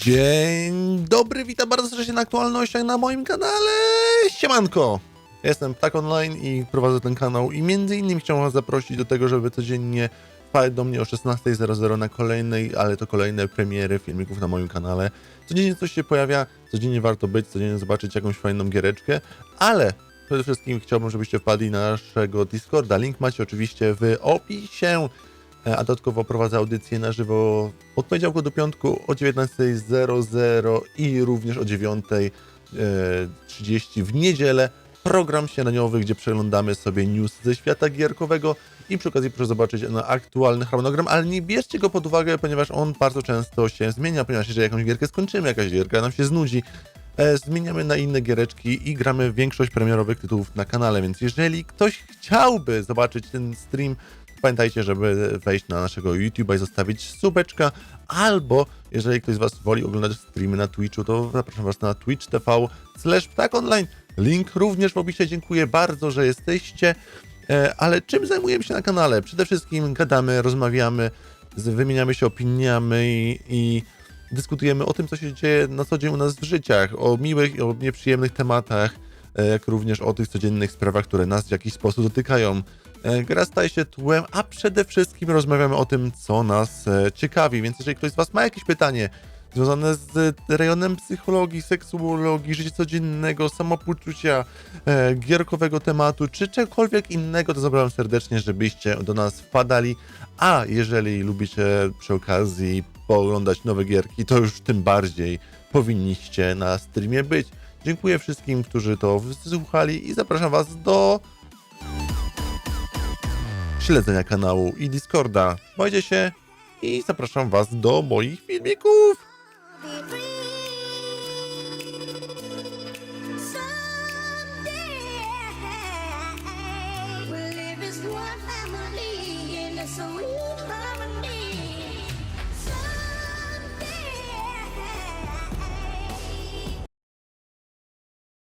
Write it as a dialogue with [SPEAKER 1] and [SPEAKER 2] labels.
[SPEAKER 1] Dzień dobry, witam bardzo serdecznie na aktualnościach na moim kanale. Siemanko! Jestem Tak Online i prowadzę ten kanał i między innymi chciałem was zaprosić do tego, żeby codziennie wpadać do mnie o 16.00 na kolejnej, ale to kolejne premiery filmików na moim kanale. Codziennie coś się pojawia, codziennie warto być, codziennie zobaczyć jakąś fajną giereczkę, ale przede wszystkim chciałbym, żebyście wpadli na naszego Discorda. Link macie oczywiście w opisie. E, A dodatkowo prowadzę audycję na żywo od poniedziałku do piątku o 19.00 i również o 9.30 w niedzielę. Program śniadaniowy, gdzie przeglądamy sobie news ze świata gierkowego i przy okazji proszę zobaczyć na aktualny harmonogram, ale nie bierzcie go pod uwagę, ponieważ on bardzo często się zmienia, ponieważ jeżeli jakąś gierkę skończymy, jakaś gierka nam się znudzi, e, zmieniamy na inne giereczki i gramy większość premierowych tytułów na kanale, więc jeżeli ktoś chciałby zobaczyć ten stream, Pamiętajcie, żeby wejść na naszego YouTube'a i zostawić subeczka, albo jeżeli ktoś z Was woli oglądać streamy na Twitchu, to zapraszam Was na Twitch TV slash ptakonline. Link również w opisie. Dziękuję bardzo, że jesteście. E, Ale czym zajmujemy się na kanale? Przede wszystkim gadamy, rozmawiamy, wymieniamy się opiniami i, dyskutujemy o tym, co się dzieje na co dzień u nas w życiach, o miłych i o nieprzyjemnych tematach, jak również o tych codziennych sprawach, które nas w jakiś sposób dotykają. E, Gra staje się tłem, a przede wszystkim rozmawiamy o tym, co nas e, ciekawi. Więc jeżeli ktoś z Was ma jakieś pytanie związane z rejonem psychologii, seksuologii, życia codziennego, samopoczucia, e, gierkowego tematu, czy czegokolwiek innego, to zapraszam serdecznie, żebyście do nas wpadali. A jeżeli lubicie przy okazji pooglądać nowe gierki, to już tym bardziej powinniście na streamie być. Dziękuję wszystkim, którzy to wysłuchali i zapraszam Was do śledzenia kanału i Discorda. Bojcie się i zapraszam Was do moich filmików.